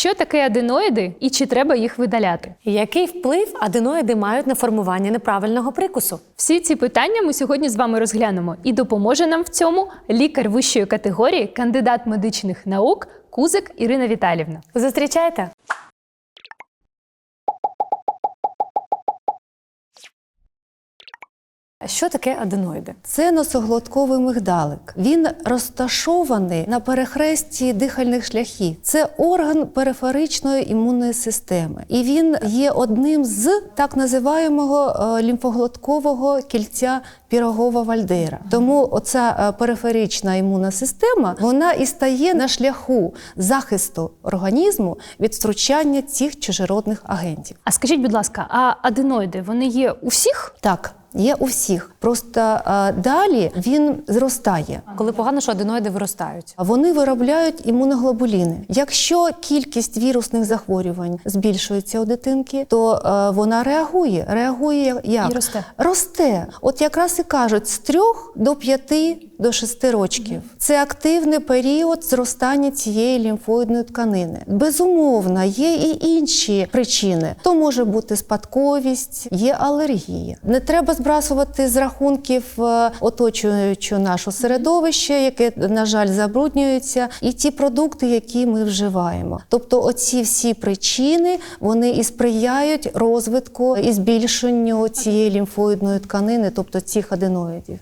Що таке аденоїди і чи треба їх видаляти? Який вплив аденоїди мають на формування неправильного прикусу? Всі ці питання ми сьогодні з вами розглянемо. І допоможе нам в цьому лікар вищої категорії, кандидат медичних наук Кузик Ірина Віталівна. Зустрічайте! Що таке аденоїди? Це носоглотковий мигдалик. Він розташований на перехресті дихальних шляхів. Це орган периферичної імунної системи, і він є одним з так називаємого е, лімфоглоткового кільця пірогова вальдера. Тому оця е, периферична імунна система вона і стає на шляху захисту організму від втручання цих чужеродних агентів. А скажіть, будь ласка, а аденоїди вони є у всіх? Так. Є у всіх, просто е, далі він зростає. Коли погано, що аденоїди виростають. Вони виробляють імуноглобуліни. Якщо кількість вірусних захворювань збільшується у дитинки, то е, вона реагує. Реагує як? І росте. Росте. От якраз і кажуть, з трьох до п'яти до шести років. Це активний період зростання цієї лімфоїдної тканини. Безумовно, є і інші причини. То може бути спадковість, є алергія. Не треба збрасувати з рахунків е, оточуючого нашого середовища, яке, на жаль, забруднюється, і ті продукти, які ми вживаємо. Тобто, оці всі причини вони і сприяють розвитку і збільшенню цієї лімфоїдної тканини, тобто цих аденоїдів.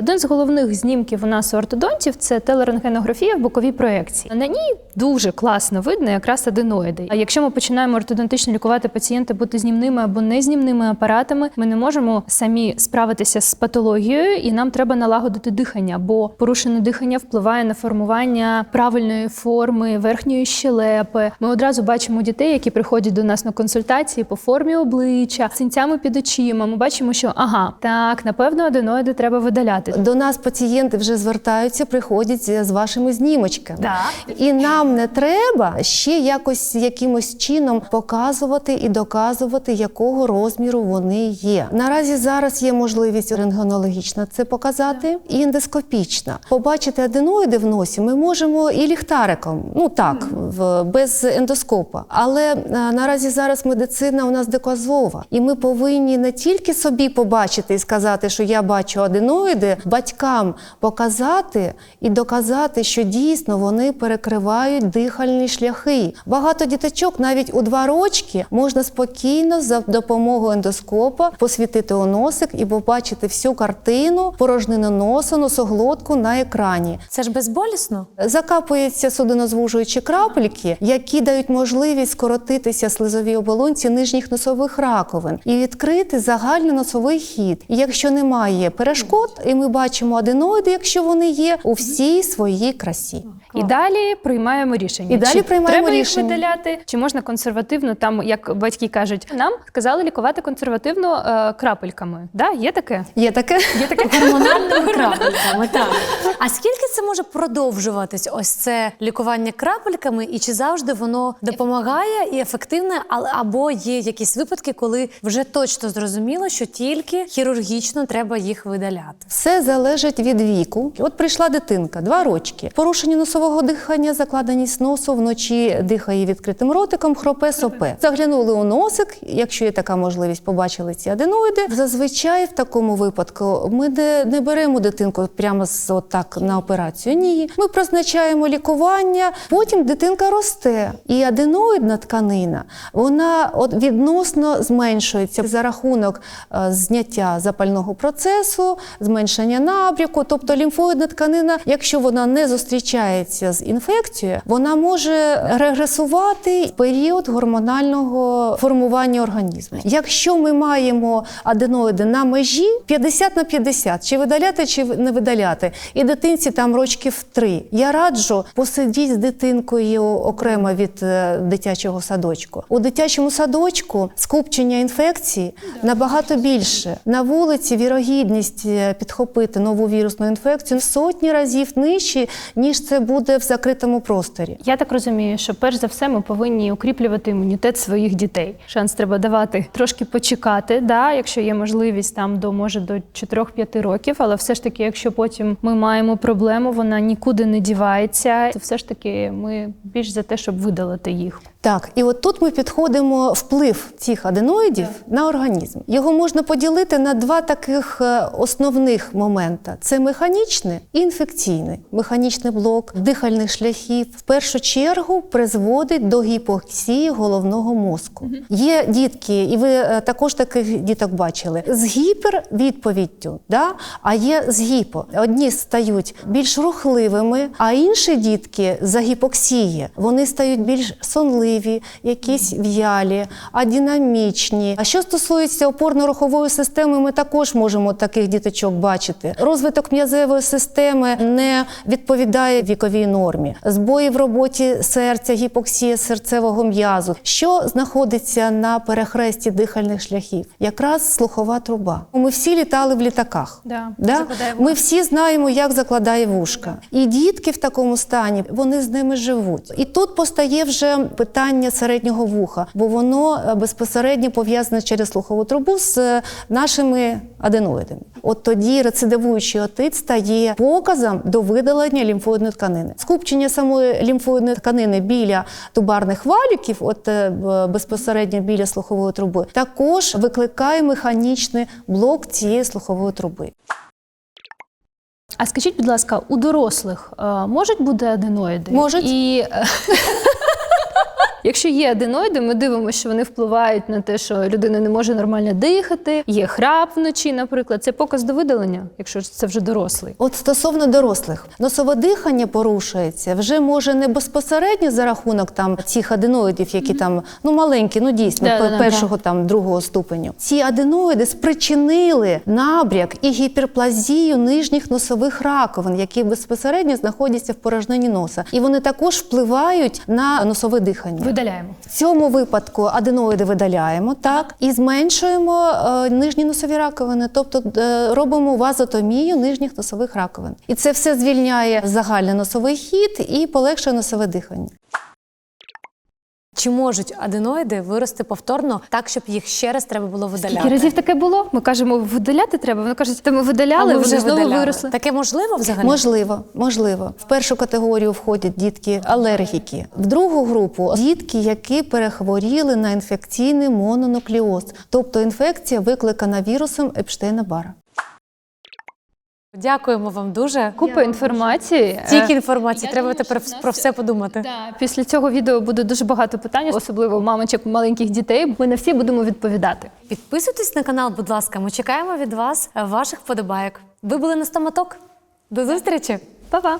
Один з головних знімків у нас у ортодонтів це телерентгенографія в боковій проекції. На ній дуже класно видно якраз аденоїди. А якщо ми починаємо ортодонтично лікувати пацієнта бути знімними або незнімними апаратами, ми не можемо самі справитися з патологією, і нам треба налагодити дихання, бо порушене дихання впливає на формування правильної форми верхньої щелепи. Ми одразу бачимо дітей, які приходять до нас на консультації по формі обличчя, синцями під очима. Ми бачимо, що ага, так напевно аденоїди треба видаляти. До нас пацієнти вже звертаються, приходять з вашими знімочками. Так. І нам не треба ще якось якимось чином показувати і доказувати, якого розміру вони є. Наразі зараз є можливість рентгенологічна це показати, і ендоскопічна. Побачити аденоїди в носі ми можемо і ліхтариком, ну так, в, без ендоскопа. Але е, наразі зараз медицина у нас доказова, і ми повинні не тільки собі побачити і сказати, що я бачу аденоїди, батькам показати і доказати, що дійсно вони перекривають дихальні шляхи. Багато діточок навіть у два рочки можна спокійно за допомогою ендоскопа посвітити у носик і побачити всю картину, порожнину носа, носоглотку на екрані. Це ж безболісно? Закапуються судинозвужуючі крапельки, які дають можливість скоротитися слизовій оболонці нижніх носових раковин і відкрити загальний носовий хід. І якщо немає перешкод, і ми бачимо аденоїди, якщо вони є у всій своїй красі. І далі приймаємо рішення. І далі чи приймаємо треба рішення. їх видаляти, чи можна консервативно, там як батьки кажуть, нам сказали лікувати консервативно е, крапельками. Да, є таке? Є таке? Є таке Гормональними крапельками, так. А скільки це може продовжуватись? Ось це лікування крапельками, і чи завжди воно допомагає і ефективне, але або є якісь випадки, коли вже точно зрозуміло, що тільки хірургічно треба їх видаляти. Все залежить від віку. От прийшла дитинка, два рочки. Порушення носового дихання, закладеність носу, вночі дихає відкритим ротиком, хропе, сопе. Заглянули у носик, якщо є така можливість, побачили ці аденоїди. Зазвичай в такому випадку ми не, не беремо дитинку прямо з отак на операцію. Ні, ми призначаємо лікування, потім дитинка росте. І аденоїдна тканина вона відносно зменшується за рахунок е, зняття запального процесу, зменшення набряку. Тобто лімфоїдна тканина, якщо вона не зустрічається з інфекцією, вона може регресувати в період гормонального формування організму. Якщо ми маємо аденоїди на межі 50 на 50, чи видаляти, чи не видаляти, і дитинці там рочків три, я раджу посидіть з дитинкою окремо від е, дитячого садочку. У дитячому садочку скупчення інфекцій набагато більше. На вулиці вірогідність е, підхоплення підхопити нову вірусну інфекцію сотні разів нижчі, ніж це буде в закритому просторі. Я так розумію, що перш за все ми повинні укріплювати імунітет своїх дітей. Шанс треба давати трошки почекати, да, якщо є можливість там до може до 4-5 років, але все ж таки, якщо потім ми маємо проблему, вона нікуди не дівається, то все ж таки ми більш за те, щоб видалити їх. Так, і от тут ми підходимо вплив цих аденоїдів на організм. Його можна поділити на два таких е, основних момента: це механічне і інфекційне. Механічний блок дихальних шляхів в першу чергу призводить до гіпоксії головного мозку. Є дітки, і ви е, також таких діток бачили з гіпервідповіддю, да? а є з гіпо. Одні стають більш рухливими, а інші дітки за гіпоксії вони стають більш сонливі, якісь в'ялі, а динамічні. А що стосується опорно-рухової системи, ми також можемо таких діточок бачити. Розвиток м'язевої системи не відповідає віковій нормі. Збої в роботі серця, гіпоксія серцевого м'язу. Що знаходиться на перехресті дихальних шляхів? Якраз слухова труба. Ми всі літали в літаках. Да, Да? Ми всі знаємо, як закладає вушка. І дітки в такому стані вони з ними живуть. І тут постає вже питання середнього вуха, бо воно е, безпосередньо пов'язане через слухову трубу з е, нашими аденоїдами. От тоді рецидивуючий отит стає показом до видалення лімфоїдної тканини. Скупчення самої лімфоїдної тканини біля тубарних валіків, от е, безпосередньо біля слухової труби, також викликає механічний блок цієї слухової труби. А скажіть, будь ласка, у дорослих можуть бути аденоїди? Можуть. І якщо є аденоїди, ми дивимося, що вони впливають на те, що людина не може нормально дихати, є храп вночі, наприклад. Це показ до видалення, якщо це вже дорослий. От стосовно дорослих, носове дихання порушується вже може не безпосередньо за рахунок там цих аденоїдів, які там ну маленькі, ну дійсно Да, пе- да, да. першого там другого ступеню. Ці аденоїди спричинили набряк і гіперплазію нижніх носових раковин, які безпосередньо знаходяться в порожнині носа, і вони також впливають на носове дихання. Видаляємо. В цьому випадку аденоїди видаляємо, так, і зменшуємо е, нижні носові раковини, тобто е, робимо вазотомію нижніх носових раковин. І це все звільняє загальний носовий хід і полегшує носове дихання. Чи можуть аденоїди вирости повторно так, щоб їх ще раз треба було видаляти? Скільки разів таке було? Ми кажемо, видаляти треба. Вони кажуть, та ми А видаляли, ми вони вже знову видаляли. виросли. Таке можливо взагалі? Можливо, можливо. В першу категорію входять дітки алергіки. В другу групу дітки, які перехворіли на інфекційний мононуклеоз, тобто інфекція викликана вірусом Епштейна Бара. Дякуємо вам дуже. Купа інформації. Стільки Е, інформації, я треба думаю, тепер що в нас- про все подумати. Да, після цього відео буде дуже багато питань, особливо у мамочок маленьких дітей. Ми на всі будемо відповідати. Підписуйтесь на канал, будь ласка. Ми чекаємо від вас е, ваших вподобайок. Ви були на стоматок. До зустрічі! Па-па!